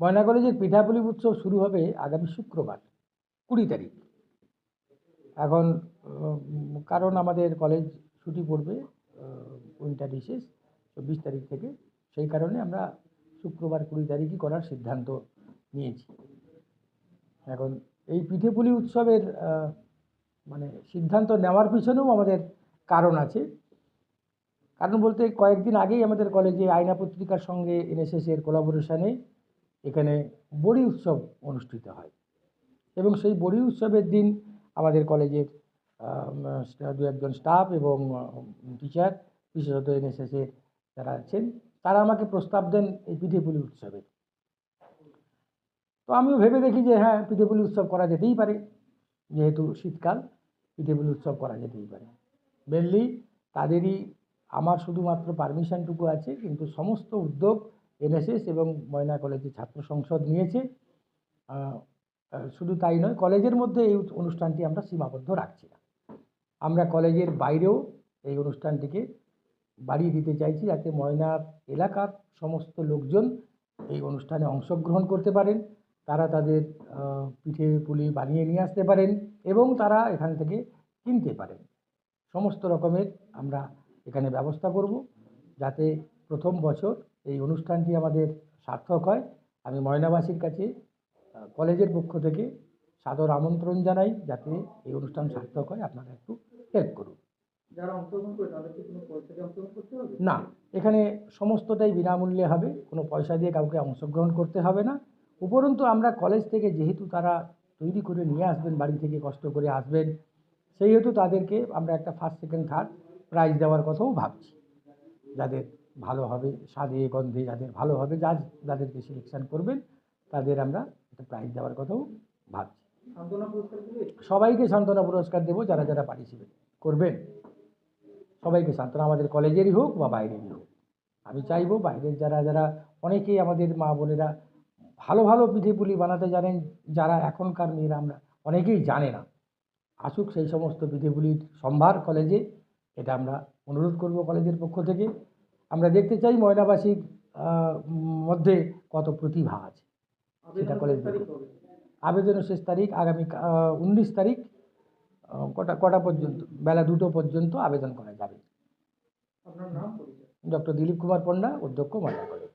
ময়না কলেজের পিঠাপুলি উৎসব শুরু হবে আগামী শুক্রবার, কুড়ি তারিখ। এখন কারণ আমাদের কলেজ ছুটি পড়বে উইন্টার রিসেস, চব্বিশ তারিখ থেকে। সেই কারণে আমরা শুক্রবার কুড়ি তারিখই করার সিদ্ধান্ত নিয়েছি। এখন, এই পিঠেপুলি উৎসবের মানে সিদ্ধান্ত নেওয়ার পিছনেও আমাদের কারণ আছে। কারণ বলতে কয়েকদিন আগেই আমাদের কলেজে আয়না পত্রিকার সঙ্গে এনএসএস এর কোলাবোরেশনে এখানে বড়ি উৎসব অনুষ্ঠিত হয়। এবং সেই বড়ি উৎসবের দিন আমাদের কলেজের দু একজন স্টাফ এবং টিচার বিশেষত এনএসএস যারা আছেন, তারা আমাকে প্রস্তাব দেন এই পিঠেপুলি উৎসবে। তো আমিও ভেবে দেখি যে হ্যাঁ পিঠেপুলি উৎসব করা যেতেই পারে। যেহেতু শীতকাল, পিঠেপুলি উৎসব করা যেতেই পারে। মেনলি তাদেরই, আমার শুধুমাত্র পারমিশনটুকু আছে, কিন্তু সমস্ত উদ্যোগ এনএসএস এবং ময়না কলেজের ছাত্র সংসদ নিয়েছে। শুধু তাই নয়, কলেজের মধ্যে এই অনুষ্ঠানটি আমরা সীমাবদ্ধ রাখছি না। আমরা কলেজের বাইরেও এই অনুষ্ঠানটিকে বাড়িয়ে দিতে চাইছি যাতে ময়নার এলাকার সমস্ত লোকজন এই অনুষ্ঠানে অংশগ্রহণ করতে পারেন, তারা তাদের পিঠে পুলি বানিয়ে নিয়ে আসতে পারেন এবং তারা এখান থেকে কিনতে পারেন। সমস্ত রকমের আমরা এখানে ব্যবস্থা করব যাতে প্রথম বছর এই অনুষ্ঠানটি আমাদের সার্থক হয়। আমি ময়নাবাসীর কাছে কলেজের পক্ষ থেকে সাদর আমন্ত্রণ জানাই যাতে এই অনুষ্ঠান সার্থক হয়। আপনারা একটু হেল্প করুন। না এখানে সমস্তটাই বিনামূল্যে হবে। কোনো পয়সা দিয়ে কাউকে অংশগ্রহণ করতে হবে না। উপরন্তু আমরা কলেজ থেকে যেহেতু তারা তৈরি করে নিয়ে আসবেন বাড়ি থেকে কষ্ট করে আসবেন সেই হেতু তাদেরকে আমরা একটা ফার্স্ট সেকেন্ড থার্ড প্রাইজ দেওয়ার কথাও ভাবছি। যাদের ভালো হবে স্বাদে গন্ধে যাদের ভালো হবে যা যাদেরকে সিলেকশন করবেন তাদের আমরা একটা প্রাইজ দেওয়ার কথাও ভাবছি। সবাইকে সান্ত্বনা পুরস্কার দেবো যারা যারা পার্টিসিপেট করবেন। সবাইকে সান্ত্বনা আমাদের কলেজেরই হোক বা বাইরেরই হোক। আমি চাইব বাইরের যারা যারা অনেকেই আমাদের মা বোনেরা ভালো ভালো পিঠেপুলি বানাতে জানেন যারা এখনকার মেয়েরা আমরা অনেকেই জানে না। আসুক সেই সমস্ত পিঠেপুলির সম্ভার কলেজে এটা আমরা অনুরোধ করব কলেজের পক্ষ থেকে। আমরা দেখতে চাই ময়নাবাসীর মধ্যে কত প্রতিভা আছে। সেটা কলেজ আবেদনের শেষ তারিখ আগামী উনিশ তারিখ কটা কটা পর্যন্ত বেলা দুটো পর্যন্ত আবেদন করা যাবে। ডক্টর দিলীপ কুমার পণ্ডা অধ্যক্ষ ময়না কলেজ